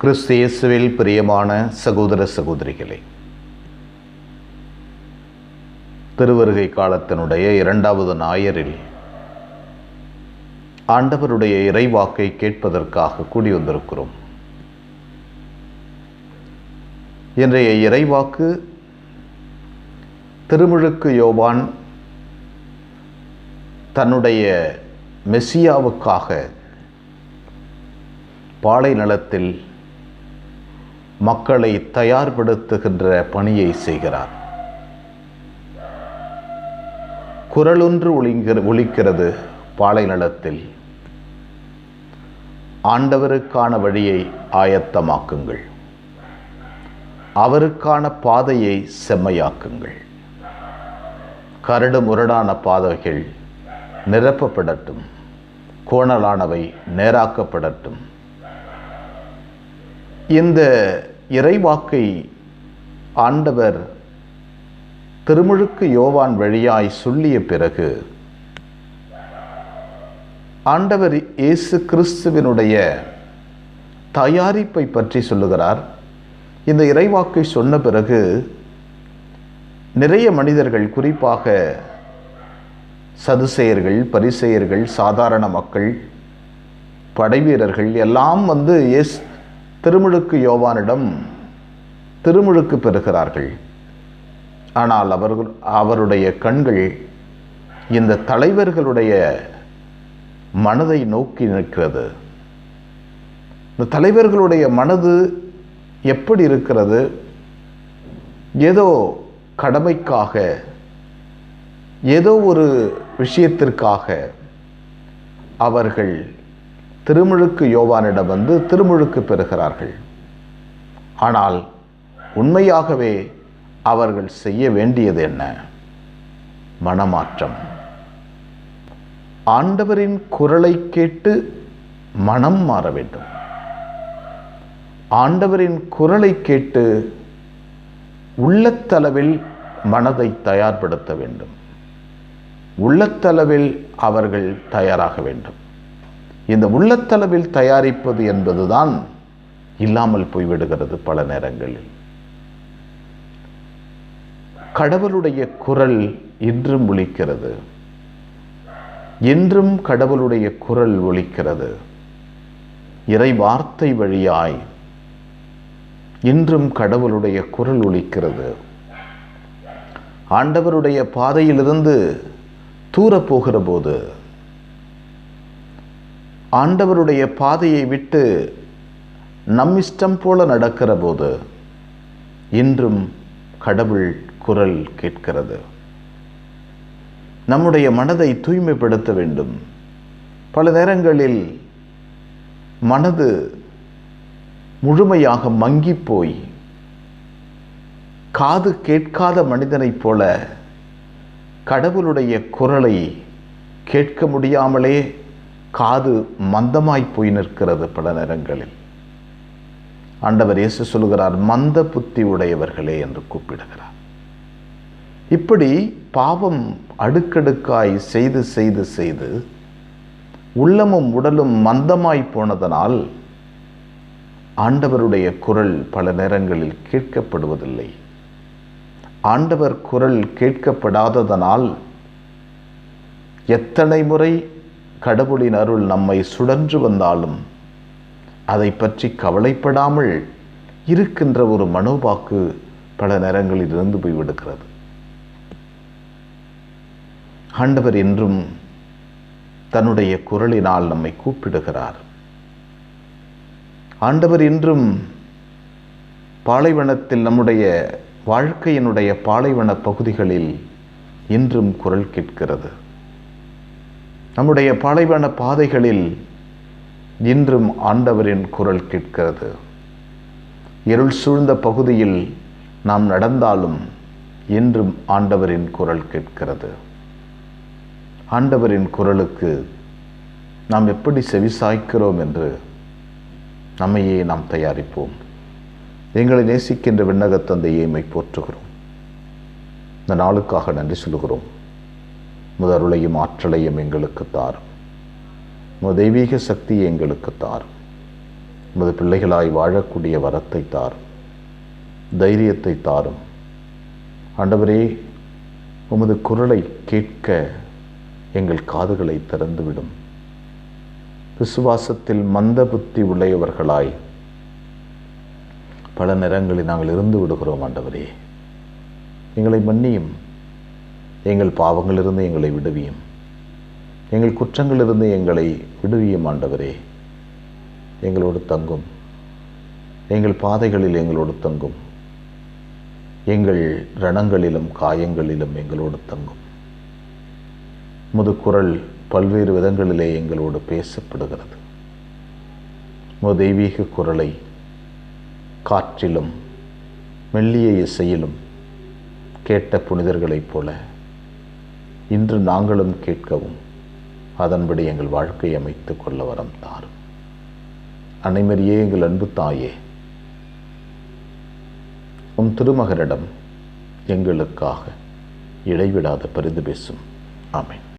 கிறிஸ்து இயேசுவில் பிரியமான சகோதர சகோதரிகளே திருவருகை காலத்தினுடைய இரண்டாவது ஞாயிறில் ஆண்டவருடைய இறைவாக்கை கேட்பதற்காக கூடி வந்திருக்கிறோம். இன்றைய இறைவாக்கு திருமுழுக்கு யோவான் தன்னுடைய மெஸ்ஸியாவுக்காக பாலை நலத்தில் மக்களை தயார்படுத்துகின்ற பணியை செய்கிறார். குரலொன்று ஒளிங்கிற ஒழிக்கிறது பாலை நலத்தில். ஆண்டவருக்கான வழியை ஆயத்தமாக்குங்கள். அவருக்கான பாதையை செம்மையாக்குங்கள். கரடு முரடான பாதைகள் நிரப்பப்படட்டும். கோணலானவை நேராக்கப்படட்டும். இந்த இறைவாக்கை ஆண்டவர் திருமுழுக்கு யோவான் வழியாய் சொல்லிய பிறகு ஆண்டவர் இயேசு கிறிஸ்துவினுடைய தயாரிப்பை பற்றி சொல்லுகிறார். இந்த இறைவாக்கை சொன்ன பிறகு நிறைய மனிதர்கள் குறிப்பாக சதுசெயர்கள் பரிசெயர்கள் சாதாரண மக்கள் படைவீரர்கள் எல்லாம் வந்து இயேசு திருமுழுக்கு யோவானிடம் திருமுழுக்கு பெறுகிறார்கள். ஆனால் அவர்கள் அவருடைய கண்கள் இந்த தலைவர்களுடைய மனதை நோக்கி நிற்கிறது. இந்த தலைவர்களுடைய மனது எப்படி இருக்கிறது? ஏதோ கடமைக்காக ஏதோ ஒரு விஷயத்திற்காக அவர்கள் திருமுழுக்கு யோவானிடம் வந்து திருமுழுக்கு பெறுகிறார்கள். ஆனால் உண்மையாகவே அவர்கள் செய்ய வேண்டியது என்ன? மனமாற்றம். ஆண்டவரின் குரலை கேட்டு மனம் மாற வேண்டும். ஆண்டவரின் குரலை கேட்டு உள்ளத்தளவில் மனதை தயார்படுத்த வேண்டும். உள்ளத்தளவில் அவர்கள் தயாராக வேண்டும். இந்த உள்ளத்தளவில் தயாரிப்பது என்பதுதான் இல்லாமல் போய்விடுகிறது பல நேரங்களில். கடவுளுடைய குரல் இன்றும் ஒழிக்கிறது என்றும் கடவுளுடைய குரல் ஒழிக்கிறது இறை வார்த்தை வழியாய் இன்றும் கடவுளுடைய குரல் ஒழிக்கிறது ஆண்டவருடைய பாதையிலிருந்து தூரப்போகிற போது ஆண்டவருடைய பாதையை விட்டு நம் இஷ்டம் போல நடக்கிற போது இன்றும் கடவுள் குரல் கேட்கிறது. நம்முடைய மனதை தூய்மைப்படுத்த வேண்டும். பல நேரங்களில் மனது முழுமையாக மங்கி போய் காது கேட்காத மனிதனைப் போல கடவுளுடைய குரலை கேட்க முடியாமலே காது மந்தமாய் போய் நிற்கிறது பல நேரங்களில். ஆண்டவர் இயேசு சொல்கிறார் மந்த புத்தி உடையவர்களே என்று கூப்பிடுகிறார். இப்படி பாவம் அடுக்கடுக்காய் செய்து செய்து செய்து உள்ளமும் உடலும் மந்தமாய் போனதனால் ஆண்டவருடைய குரல் பல நேரங்களில் கேட்கப்படுவதில்லை. ஆண்டவர் குரல் கேட்கப்படாததனால் எத்தனை முறை கடவுளின் அருள் நம்மை சுழன்று வந்தாலும் அதை பற்றி கவலைப்படாமல் இருக்கின்ற ஒரு மனோபாக்கு பல நேரங்களில் இருந்து போய்விடுகிறது ஆண்டவர் என்றும் தன்னுடைய குரலினால் நம்மை கூப்பிடுகிறார். ஆண்டவர் என்றும் பாலைவனத்தில் நம்முடைய வாழ்க்கையினுடைய பாலைவன பகுதிகளில் இன்றும் குரல் கேட்கிறது. நம்முடைய பாலைவன பாதைகளில் இன்றும் ஆண்டவரின் குரல் கேட்கிறது. இருள் சூழ்ந்த பகுதியில் நாம் நடந்தாலும் இன்றும் ஆண்டவரின் குரல் கேட்கிறது. ஆண்டவரின் குரலுக்கு நாம் எப்படி செவிசாய்க்கிறோம் என்று நம்மையே நாம் தயாரிப்போம். எங்களை நேசிக்கின்ற விண்ணகத் தந்தையை மை போற்றுகிறோம் இந்த நாளுக்காக நன்றி சொல்கிறோம் முதருளையும் ஆற்றலையும் எங்களுக்கு தார். உமது தெய்வீக சக்தியை எங்களுக்கு தார். உமது பிள்ளைகளாய் வாழக்கூடிய வரத்தை தார். தைரியத்தை தாரும். ஆண்டவரே உமது குரலை கேட்க எங்கள் காதுகளை திறந்துவிடும். விசுவாசத்தில் மந்த புத்தி உடையவர்களாய் பல நேரங்களில் நாங்கள் இருந்து விடுகிறோம் ஆண்டவரே. எங்களை மன்னியும். எங்கள் பாவங்களிலிருந்து எங்களை விடுவியும். எங்கள் குற்றங்களிலிருந்து எங்களை விடுவியும் ஆண்டவரே. எங்களோடு தங்கும். எங்கள் பாதைகளில் எங்களோடு தங்கும். எங்கள் ரணங்களிலும் காயங்களிலும் எங்களோடு தங்கும். முது பல்வேறு விதங்களிலே எங்களோடு பேசப்படுகிறது. முது தெய்வீக குரலை காற்றிலும் மெல்லிய இசையிலும் கேட்ட புனிதர்களைப் போல இன்று நாங்களும் கேட்கவும் அதன்படி எங்கள் வாழ்க்கை அமைத்து கொள்ள வரம் தாரும் அனைமரியே எங்கள் அன்பு தாயே உம் திருமகனிடம் எங்களுக்காக இடைவிடாத பரிந்து பேசும். ஆமேன்.